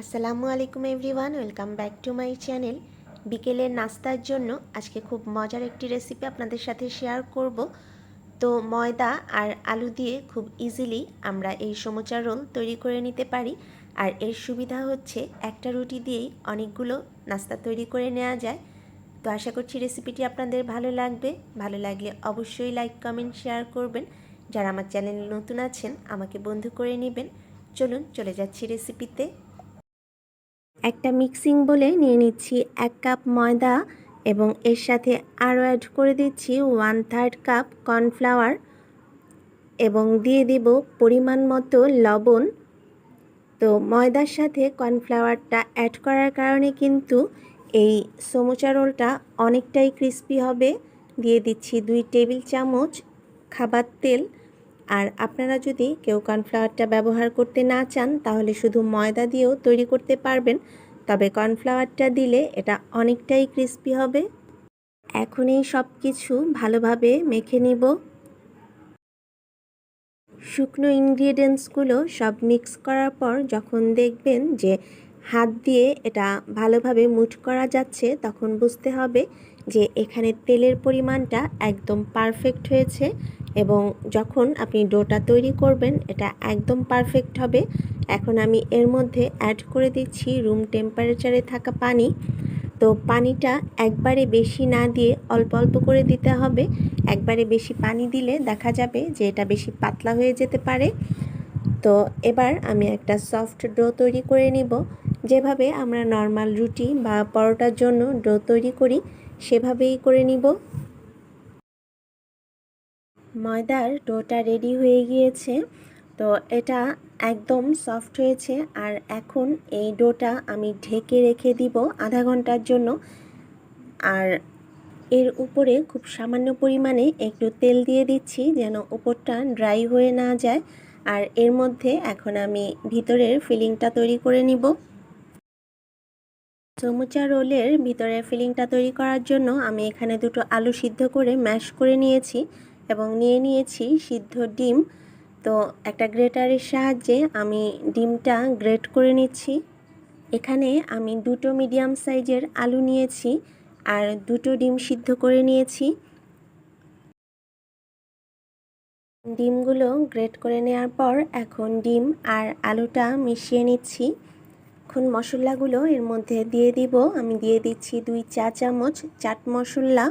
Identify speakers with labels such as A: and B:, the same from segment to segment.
A: আসসালামু আলাইকুম everyone, welcome back to my channel. বিকেলের নাস্তার জন্য আজকে খুব মজার একটি রেসিপি আপনাদের সাথে শেয়ার করব। তো ময়দা আর আলু দিয়ে খুব ইজিলি আমরা এই সমোচা রোল তৈরি করে নিতে পারি। আর এর সুবিধা হচ্ছে একটা রুটি দিয়েই অনেকগুলো নাস্তা তৈরি করে নেওয়া যায়। তো আশা করছি রেসিপিটি আপনাদের ভালো লাগবে। ভালো লাগলে অবশ্যই লাইক কমেন্ট শেয়ার করবেন। যারা আমার চ্যানেলে নতুন আছেন, আমাকে বন্ধু করে নেবেন। চলুন, চলে যাচ্ছি রেসিপিতে একটা মিক্সিং বলে নিয়ে নিচ্ছি এক কাপ ময়দা এবং এর সাথে আরও অ্যাড করে দিচ্ছি ওয়ান থার্ড কাপ কর্নফ্লাওয়ার এবং দিয়ে দিব পরিমাণ মতো লবণ। তো ময়দার সাথে কর্নফ্লাওয়ারটা অ্যাড করার কারণে কিন্তু এই সমোচা রোলটা অনেকটাই ক্রিস্পি হবে। দিয়ে দিচ্ছি দুই টেবিল চামচ খাবার তেল আর আপনারা যদি কেউ কর্নফ্লাওয়ারটা ব্যবহার করতে না চান, তাহলে শুধু ময়দা দিয়েও তৈরি করতে পারবেন। তবে কর্নফ্লাওয়ারটা দিলে এটা অনেকটাই ক্রিস্পি হবে। এখন এই সব কিছু ভালোভাবে মেখে নিব। শুকনো ইনগ্রিডিয়েন্টসগুলো সব মিক্স করার পর যখন দেখবেন যে হাত দিয়ে এটা ভালোভাবে মুঠ করা যাচ্ছে, তখন বুঝতে হবে যে এখানে তেলের পরিমাণটা একদম পারফেক্ট হয়েছে। এবং যখন আপনি ডোটা তৈরি করবেন, এটা একদম পারফেক্ট হবে। এখন আমি এর মধ্যে অ্যাড করে দিচ্ছি রুম টেম্পারেচারে থাকা পানি। তো পানিটা একবারে বেশি না দিয়ে অল্প অল্প করে দিতে হবে। একবারে বেশি পানি দিলে দেখা যাবে যে এটা বেশি পাতলা হয়ে যেতে পারে। তো এবার আমি একটা সফট ডো তৈরি করে নিব। যেভাবে আমরা নর্মাল রুটি বা পরোটার জন্য ডো তৈরি করি, সেভাবেই করে নিব। ময়দার ডোটা রেডি হয়ে গিয়েছে। তো এটা একদম সফট হয়েছে আর এখন এই ডোটা আমি ঢেকে রেখে দিব আধা ঘণ্টার জন্য। আর এর উপরে খুব সামান্য পরিমাণে একটু তেল দিয়ে দিচ্ছি যেন উপরটা ড্রাই হয়ে না যায়। আর এর মধ্যে এখন আমি ভিতরের ফিলিংটা তৈরি করে নিব। চমুচা রোলের ভিতরের ফিলিংটা তৈরি করার জন্য আমি এখানে দুটো আলু সিদ্ধ করে ম্যাশ করে নিয়েছি। এবং নিয়ে নিয়েছি সিদ্ধ ডিম। তো একটা গ্রেটারের সাহায্যে আমি ডিমটা গ্রেট করে নিচ্ছি। এখানে আমি দুটো মিডিয়াম সাইজের আলু নিয়েছি আর দুটো ডিম সিদ্ধ করে নিয়েছি। ডিমগুলো গ্রেট করে নেওয়ার পর এখন ডিম আর আলুটা মিশিয়ে নিচ্ছি। এখন মশলাগুলো এর মধ্যে দিয়ে দিব। আমি দিয়ে দিচ্ছি দুই চা চামচ চাট মশলা।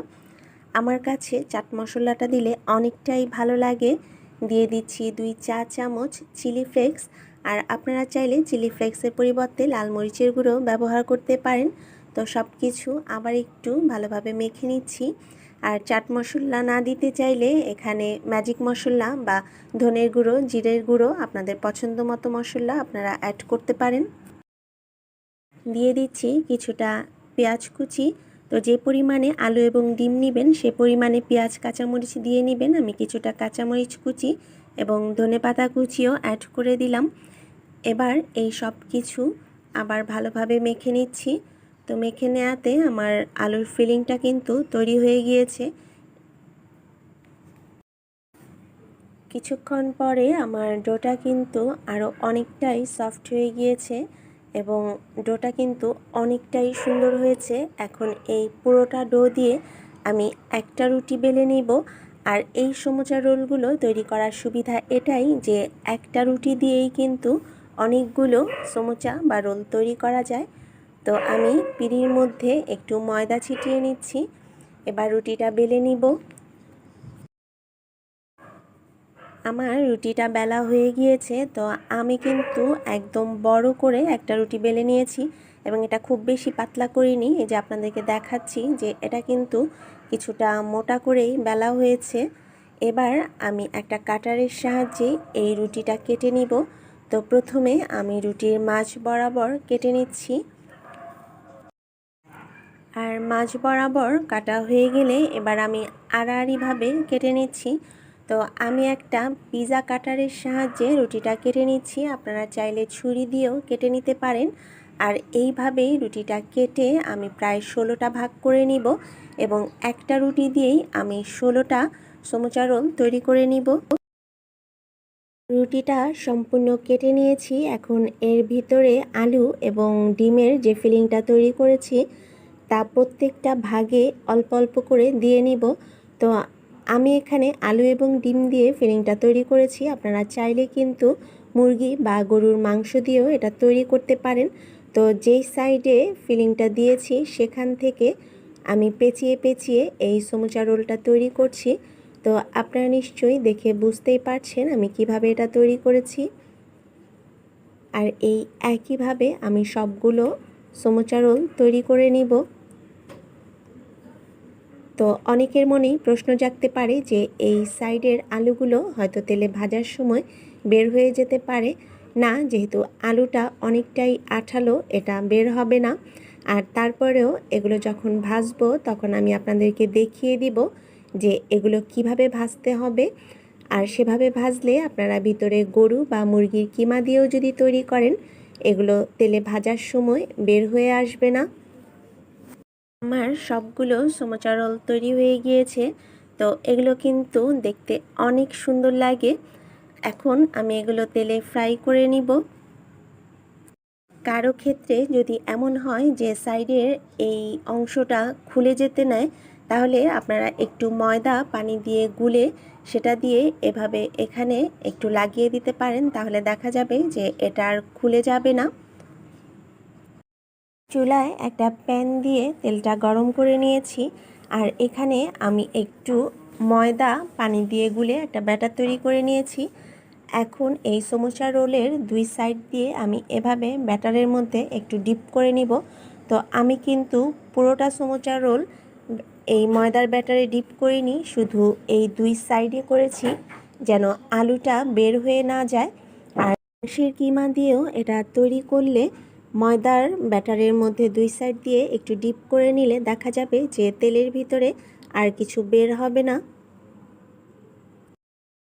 A: আমার কাছে চাট মশলাটা দিলে অনেকটাই ভালো লাগে। দিয়ে দিচ্ছি দুই চা চামচ চিলি ফ্লেক্স। আর আপনারা চাইলে চিলি ফ্লেক্সের পরিবর্তে লাল মরিচের গুঁড়ো ব্যবহার করতে পারেন। তো সব কিছু আবার একটু ভালোভাবে মেখে নিচ্ছি। আর চাট মশলা না দিতে চাইলে এখানে ম্যাজিক মশলা বা ধনের গুঁড়ো, জিরের গুঁড়ো আপনাদের পছন্দ মতো মশলা আপনারা অ্যাড করতে পারেন। দিয়ে দিচ্ছি কিছুটা পেঁয়াজ কুচি। তো যে পরিমাণে আলু এবং ডিম নেবেন, সে পরিমাণে পেঁয়াজ, কাঁচামরিচ দিয়ে নেবেন। আমি কিছুটা কাঁচামরিচ কুচি এবং ধনে পাতা কুচিও অ্যাড করে দিলাম। এবার এই সব কিছু আবার ভালোভাবে মেখে নিচ্ছি। তো মেখে নেওয়াতে আমার আলুর ফিলিংটা কিন্তু তৈরি হয়ে গিয়েছে। কিছুক্ষণ পরে আমার ডোটা কিন্তু আরও অনেকটাই সফট হয়ে গিয়েছে। এবং ডোটা কিন্তু অনেকটাই সুন্দর হয়েছে। এখন এই পুরোটা ডো দিয়ে আমি একটা রুটি বেলে নিব। আর এই সমোচা রোলগুলো তৈরি করার সুবিধা এটাই যে একটা রুটি দিয়েই কিন্তু অনেকগুলো সমোচা বা রোল তৈরি করা যায়। তো আমি পিড়ির মধ্যে একটু ময়দা ছিটিয়ে নিচ্ছি। এবার রুটিটা বেলে নিব। আমার রুটিটা বেলা হয়ে গিয়েছে, তো আমি কিন্তু একদম বড় করে একটা রুটি বেলে নিয়েছি এবং এটা খুব বেশি পাতলা করিনি। এই যে আপনাদেরকে দেখাচ্ছি যে এটা কিন্তু কিছুটা মোটা করেই বেলা হয়েছে। এবার আমি একটা কাটারের সাহায্যে এই রুটিটা কেটে নিব। তো প্রথমে আমি রুটির মাছ বরাবর কেটে নিচ্ছি। আর মাছ বরাবর কাটা হয়ে গেলে এবার আমি আড়াআড়িভাবে কেটে নিচ্ছি। তো আমি একটা পিজা কাটারের সাহায্যে রুটিটা কেটে নিচ্ছি। আপনারা চাইলে ছুরি দিয়েও কেটে নিতে পারেন। আর এইভাবেই রুটিটা কেটে আমি প্রায় ষোলোটা ভাগ করে নিব এবং একটা রুটি দিয়েই আমি ষোলোটা সমোচা রোল তৈরি করে নিব। রুটিটা সম্পূর্ণ কেটে নিয়েছি। এখন এর ভিতরে আলু এবং ডিমের যে ফিলিংটা তৈরি করেছি, তা প্রত্যেকটা ভাগে অল্প অল্প করে দিয়ে নিব। তো আমি এখানে আলু এবং ডিম দিয়ে ফিলিংটা তৈরি করেছি। আপনারা চাইলে কিন্তু মুরগি বা গরুর মাংস দিয়েও এটা তৈরি করতে পারেন। তো যেই সাইডে ফিলিংটা দিয়েছি, সেখান থেকে আমি পেঁচিয়ে পেঁচিয়ে এই সমুচা রোলটা তৈরি করছি। তো আপনারা নিশ্চয়ই দেখে বুঝতেই পারছেন আমি কীভাবে এটা তৈরি করেছি। আর এই একইভাবে আমি সবগুলো সমুচা রোল তৈরি করে নিব। তো অনেকের মনেই প্রশ্ন জাগতে পারে যে এই সাইডের আলুগুলো হয়তো তেলে ভাজার সময় বের হয়ে যেতে পারে। না, যেহেতু আলুটা অনেকটাই আঠালো, এটা বের হবে না। আর তারপরেও এগুলো যখন ভাজবো, তখন আমি আপনাদেরকে দেখিয়ে দিব যে এগুলো কীভাবে ভাজতে হবে। আর সেভাবে ভাজলে আপনারা ভিতরে গরু বা মুরগির কিমা দিয়েও যদি তৈরি করেন, এগুলো তেলে ভাজার সময় বের হয়ে আসবে না। আমার সবগুলো সমোচা রোল তৈরি হয়ে গিয়েছে। তো এগুলো কিন্তু দেখতে অনেক সুন্দর লাগে। এখন আমি এগুলো তেলে ফ্রাই করে নিব। কারও ক্ষেত্রে যদি এমন হয় যে সাইডের এই অংশটা খুলে যেতে নেয়, তাহলে আপনারা একটু ময়দা পানি দিয়ে গুলে সেটা দিয়ে এভাবে এখানে একটু লাগিয়ে দিতে পারেন। তাহলে দেখা যাবে যে এটা আর খুলে যাবে না। চুলায় একটা প্যান দিয়ে তেলটা গরম করে নিয়েছি আর এখানে আমি একটু ময়দা পানি দিয়ে গুলে একটা ব্যাটার তৈরি করে নিয়েছি। এখন এই সমোসা রোলের দুই সাইড দিয়ে আমি এভাবে ব্যাটারের মধ্যে একটু ডিপ করে নিব। তো আমি কিন্তু পুরোটা সমোসা রোল এই ময়দার ব্যাটারে ডিপ করিনি, শুধু এই দুই সাইডে করেছি যেন আলুটা বের হয়ে না যায়। আর মাংসের কিমা দিয়েও এটা তৈরি করলে ময়দার ব্যাটারের মধ্যে দুই সাইড দিয়ে একটু ডিপ করে নিলে দেখা যাবে যে তেলের ভিতরে আর কিছু বের হবে না।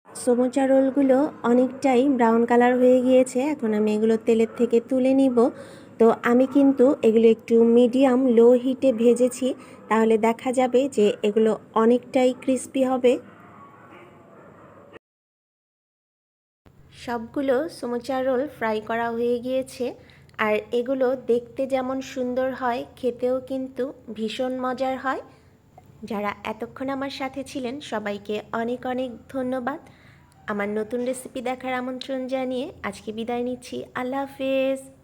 A: সমোচা রোলগুলো অনেকটাই ব্রাউন কালার হয়ে গিয়েছে। এখন আমি এগুলো তেলের থেকে তুলে নিব। তো আমি কিন্তু এগুলো একটু মিডিয়াম লো হিটে ভেজেছি। তাহলে দেখা যাবে যে এগুলো অনেকটাই ক্রিস্পি হবে। সবগুলো সমোচা রোল ফ্রাই করা হয়ে গিয়েছে। আর এগুলো দেখতে যেমন সুন্দর হয়, খেতেও কিন্তু ভীষণ মজার হয়। যারা এতক্ষণ আমার সাথে ছিলেন, সবাইকে অনেক অনেক ধন্যবাদ। আমার নতুন রেসিপি দেখার আমন্ত্রণ জানিয়ে আজকে বিদায় নিচ্ছি। আল্লাহ হাফেজ।